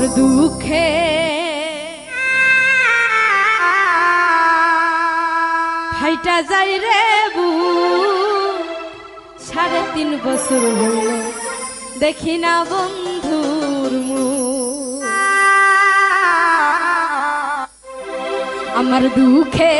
আমার দুঃখে। ফাইটা যাই রে বু, সাড়ে তিন বছর হল। দেখি না বন্ধুর মু আমার দুঃখে